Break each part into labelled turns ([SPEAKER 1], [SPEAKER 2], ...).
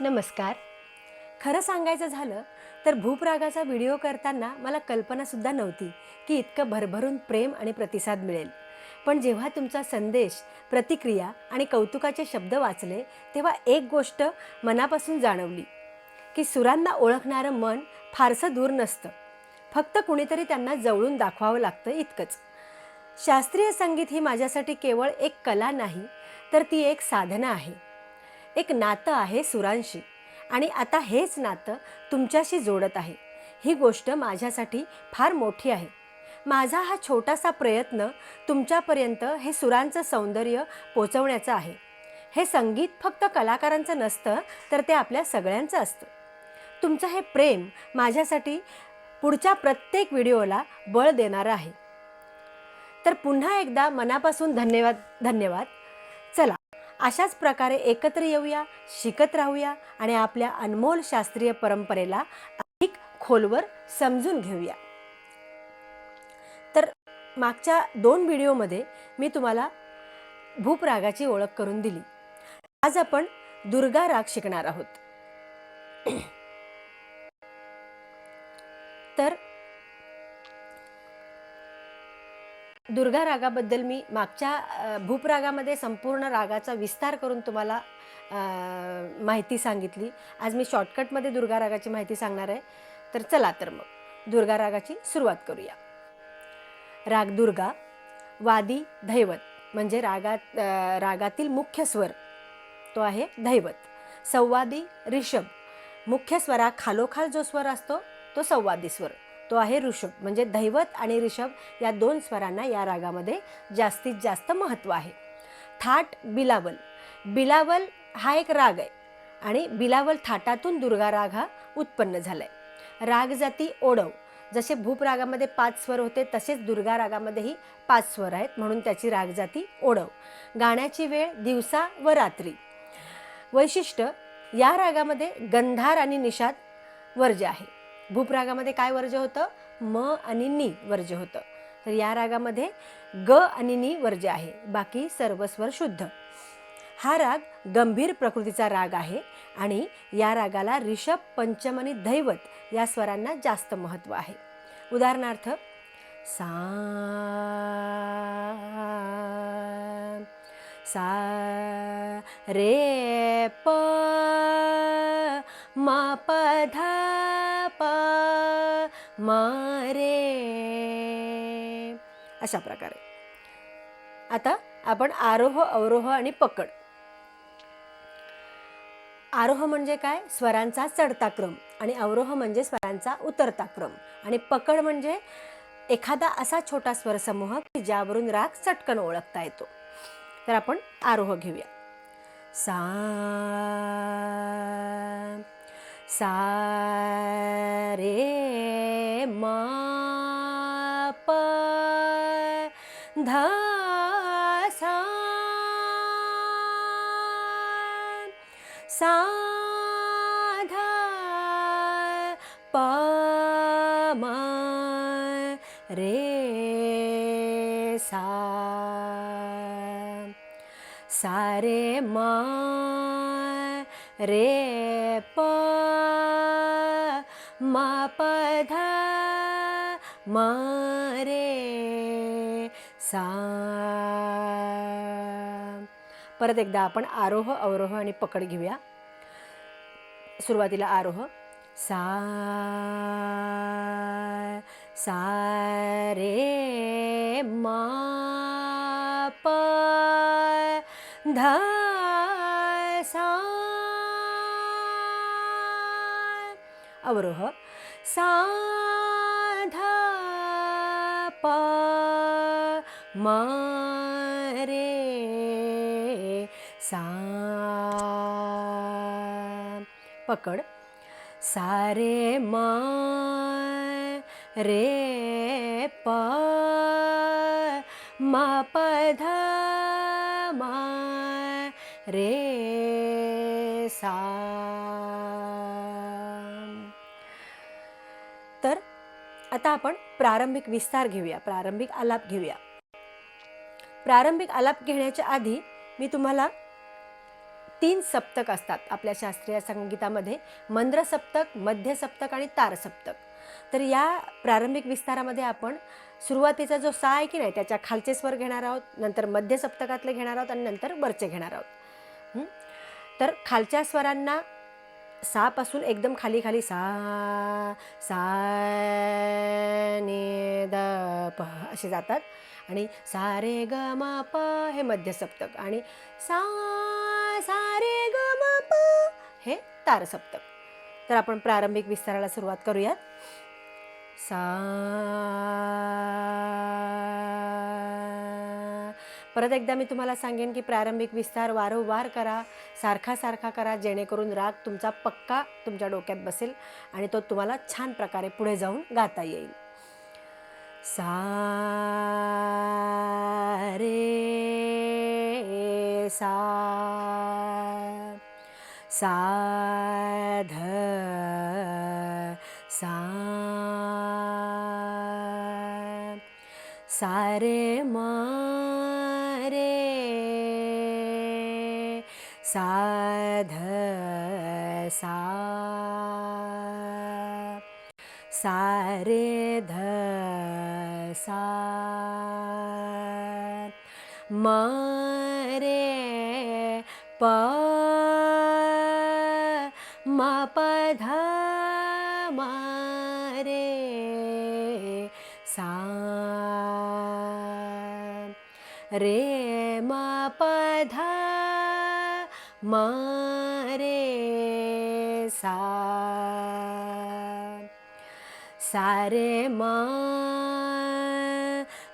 [SPEAKER 1] नमस्कार. खरं सांगायचं झालं तर भूपरागाचा व्हिडिओ करताना मला कल्पनासुद्धा नव्हती की इतकं भरभरून प्रेम आणि प्रतिसाद मिळेल. पण जेव्हा तुमचा संदेश प्रतिक्रिया आणि कौतुकाचे शब्द वाचले तेव्हा एक गोष्ट मनापासून जाणवली की सुरांना ओळखणारं मन फारसं दूर नसतं. फक्त कुणीतरी त्यांना जवळून दाखवावं लागतं इतकंच. शास्त्रीय संगीत ही माझ्यासाठी केवळ एक कला नाही तर ती एक साधना आहे. एक नातं आहे सुरांशी. आणि आता हेच नातं तुमच्याशी जोडत आहे. ही गोष्ट माझ्यासाठी फार मोठी आहे. माझा हा छोटासा प्रयत्न तुमच्यापर्यंत हे सुरांचं सौंदर्य पोचवण्याचा आहे. हे संगीत फक्त कलाकारांचं नसतं तर ते आपल्या सगळ्यांचं असतं. तुमचं हे प्रेम माझ्यासाठी पुढच्या प्रत्येक व्हिडिओला बळ देणारं आहे. तर पुन्हा एकदा मनापासून धन्यवाद धन्यवाद. अशाच प्रकारे एकत्र येऊया शिकत राहूया आणि आपल्या अनमोल शास्त्रीय परंपरेला अधिक खोलवर समजून घेऊया. तर मागच्या दोन व्हिडिओमध्ये मी तुम्हाला भूपरागाची ओळख करून दिली. आज आपण दुर्गा राग शिकणार आहोत. तर दुर्गा रागाबद्दल मी मागच्या भूपरागामध्ये संपूर्ण रागाचा विस्तार करून तुम्हाला माहिती सांगितली. आज मी शॉर्टकटमध्ये दुर्गा रागाची माहिती सांगणार आहे. तर चला तर मग दुर्गा रागाची सुरुवात करूया. राग दुर्गा वादी धैवत म्हणजे रागात रागातील मुख्य स्वर तो आहे धैवत संवादी रिषभ मुख्य स्वरा खालोखाल जो स्वर असतो तो संवादी स्वर. तो आहे ऋषभ. म्हणजे दैवत आणि ऋषभ या दोन स्वरांना या रागामध्ये जास्तीत जास्त महत्त्व आहे. थाट बिलावल. बिलावल हा एक राग आहे आणि बिलावल थाटातून दुर्गा राग हा उत्पन्न झाला आहे राग जाती ओढव. जसे भूप रागामध्ये पाच स्वर होते तसेच दुर्गा रागामध्येही पाच स्वर आहेत म्हणून त्याची राग जाती ओढव. गाण्याची वेळ दिवसा व रात्री. वैशिष्ट्य या रागामध्ये गंधार आणि निषाद वर्ज्य आहे. भूपरागामध्ये काय वर्ज्य होतं? म आणि नी वर्ज्य होतं. तर या रागामध्ये ग आणि नी वर्ज्य आहे. बाकी सर्व स्वर शुद्ध. हा राग गंभीर प्रकृतीचा राग आहे आणि या रागाला ऋषभ पंचम आणि दैवत या स्वरांना जास्त महत्त्व आहे. उदाहरणार्थ सा सा रे प मा पधा मारे. अशा प्रकारे. आता आपण आरोह अवरोह आणि पकड. आरोह म्हणजे काय? स्वरांचा चढता क्रम आणि अवरोह म्हणजे स्वरांचा उतरता क्रम आणि पकड म्हणजे एखादा असा छोटा स्वरसमूह की ज्यावरून राग चटकन ओळखता येतो. तर आपण आरोह घेऊया. सा सा रे म प ध सा सा ध प म रे सा सा रे म रे प मा प म रे सा. परत एकदा आपण आरोह अवरोह आणि पकड घेऊया. सुरुवातीला आरोह. सा सा रे मा अवरोह। साधा पा मा रे सा पकड। सारे मा रे प मा प ध म रे सा आता आपण प्रारंभिक विस्तार घेऊया प्रारंभिक आलाप घेऊया. प्रारंभिक आलाप घेण्याच्या आधी मी तुम्हाला तीन सप्तक असतात आपल्या शास्त्रीय संगीतामध्ये मंद्र सप्तक मध्य सप्तक आणि तार सप्तक तर या प्रारंभिक विस्तारामध्ये आपण सुरुवातीचा जो सा आहे की नाही त्याच्या खालचे स्वर घेणार आहोत नंतर मध्य सप्तकातले घेणार आहोत आणि नंतर वरचे घेणार आहोत. तर खालच्या स्वरांना सापासून एकदम खाली खाली सा सा ने द प असे जातात. आणि सा रे ग म प हे मध्य सप्तक आणि सा सा रे ग म प हे तार सप्तक तर आपण प्रारंभिक विस्ताराला सुरुवात करूयात. सा परत एकदा मी तुम्हाला सांगेन की प्रारंभिक विस्तार वारंवार करा सारखा सारखा करा जेणेकरून राग तुमचा पक्का तुमच्या डोक्यात बसेल आणि तो तुम्हाला छान प्रकारे पुढे जाऊन गाता येईल. सा रे सा साध सा सारे मारे साध सा सारे स सा म रे प म प ध म रे सा रे म प ध म रे सा सारे मा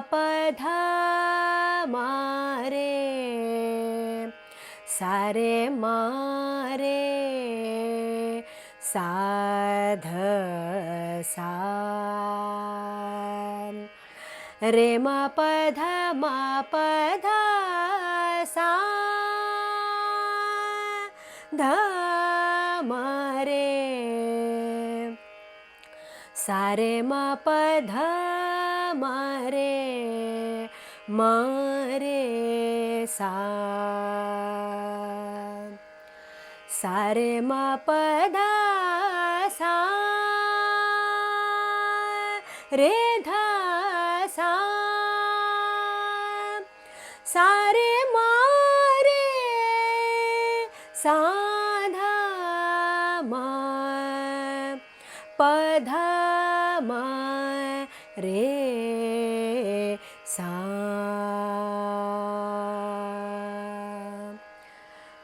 [SPEAKER 1] पधा मा रे सा साध सा रे रे पध रे रे मा प सा ध रे रे रे े मपध मारे मारे सा। सारे मा पदा सा। रे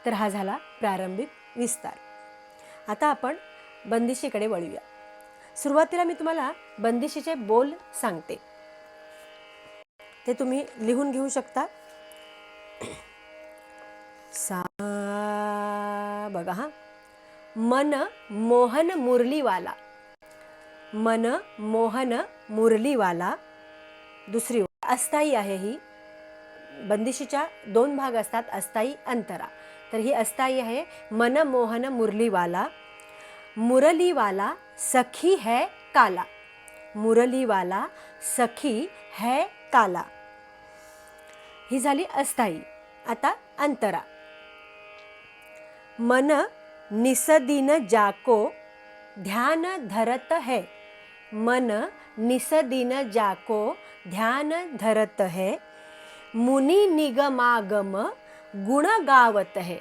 [SPEAKER 1] तर हा झाला प्रारंभिक विस्तार. आता आपण बंदिशीकडे वळूया. सुरुवातीला मी तुम्हाला बंदिशीचे बोल सांगते. ते तुम्ही लिहून घेऊ शकता. सा बघा हा. मन मोहन मुरलीवाला. मन मोहन मुरलीवाला. दुसरी अस्थायी आहे ही. बंदिशीच्या दोन भाग असतात अस्थायी अंतरा. तर ही अस्थाई आहे. मन मोहन मुरलीवाला. मुरलीवाला सखी है काला. मुरलीवाला सखी है काला. ही झाली अस्थाई आता अंतरा. मन निसदिन जाको ध्यान धरत है. मन निसदिन जाको ध्यान धरत है. मुनि निगमागम गुण गावत है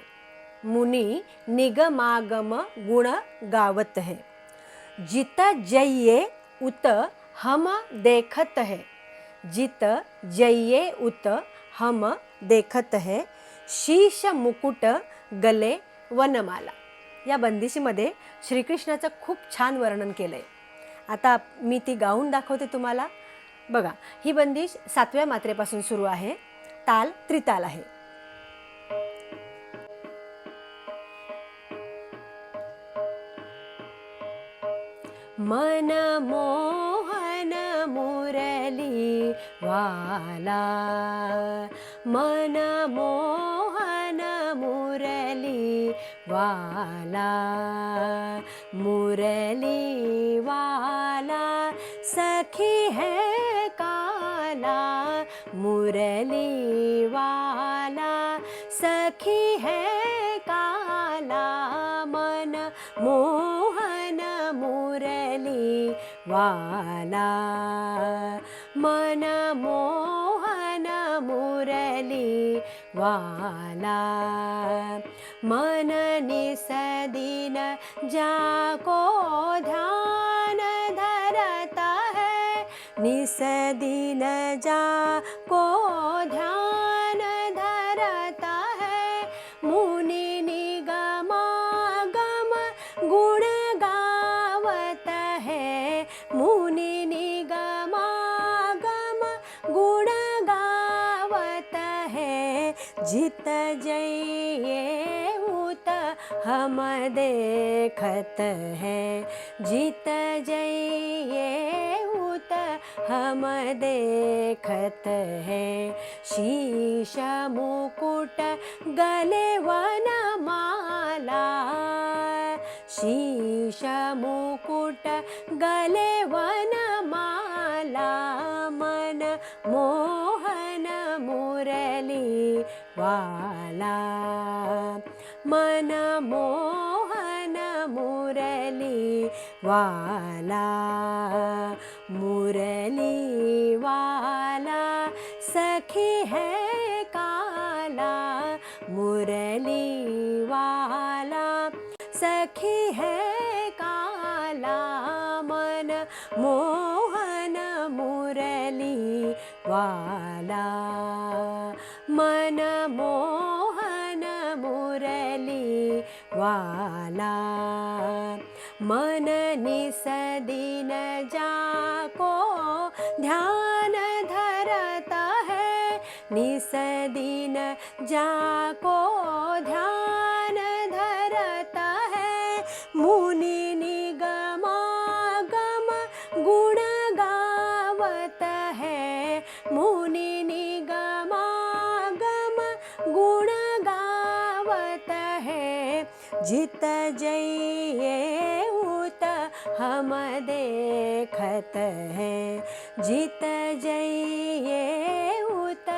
[SPEAKER 1] मुनि निगमागम गुण गावत है जित जइये उत हम देखत है जित जइये उत हम देखत है शीश मुकुट गले वनमाला। या बंदिशीमध्ये श्रीकृष्णाचं खूप छान वर्णन केलं आहे आता मी ती गाऊन दाखवते तुम्हाला. बघा ही बंदिश सातव्या मात्रेपासून सुरू आहे. ताल त्रिताल आहे. मन मोहन मुरली वाला। मन मोहन मुरली वाला। मुरली वाला सखी है काला। मुरली वाला सखी है वाला। मन मोहन मुरली वाला। मन निसदीन जाको ध्यान धरता है। निसदीन जाको जित जइए उत हम देखत है। जित जइए उत हम देखत है। शीश मुकुट गले वन माला। शीश मुकुट गले वन माला। मन मुरली वाला मन मोहन मुरली वाला. मुरली वाला. सखी है काला. मुरली वाला. सखी है काला. मन मोहन मुरली वाला. वाला। मन निसदीन जाको ध्यान धरता है। निसदीन जाको ध्यान जित उत हम देखत है। जित जइए उत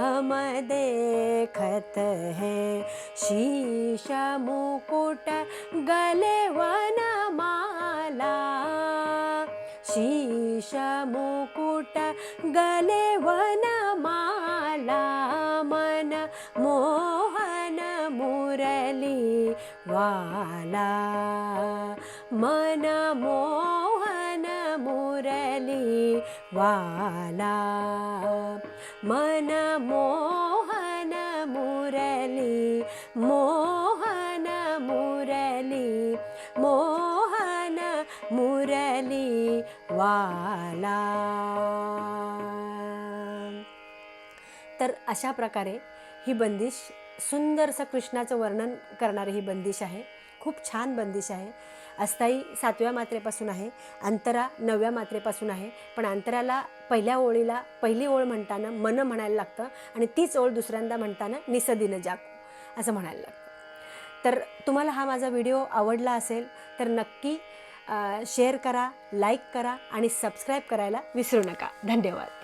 [SPEAKER 1] हम देखत है। शीश मुकुट गले शीश मुकुट गले वन माला मन मुरली वाला. मन मोहन मुरली वाला. मन मोहन मुरली मोहन मुरली मोहन मुरली वाला. तर अशा प्रकारे ही बंदिश सुंदरसं कृष्णाचं वर्णन करणारी ही बंदिश आहे. खूप छान बंदिश आहे. अस्थाई सातव्या मात्रेपासून आहे अंतरा नवव्या मात्रेपासून आहे. पण अंतराला पहिल्या ओळीला पहिली ओळ म्हणताना मन म्हणायला लागतं आणि तीच ओळ दुसऱ्यांदा म्हणताना निसदिन जागू असं म्हणायला लागतं. तर तुम्हाला हा माझा व्हिडिओ आवडला असेल तर नक्की शेअर करा लाईक करा आणि सबस्क्राईब करायला विसरू नका. धन्यवाद.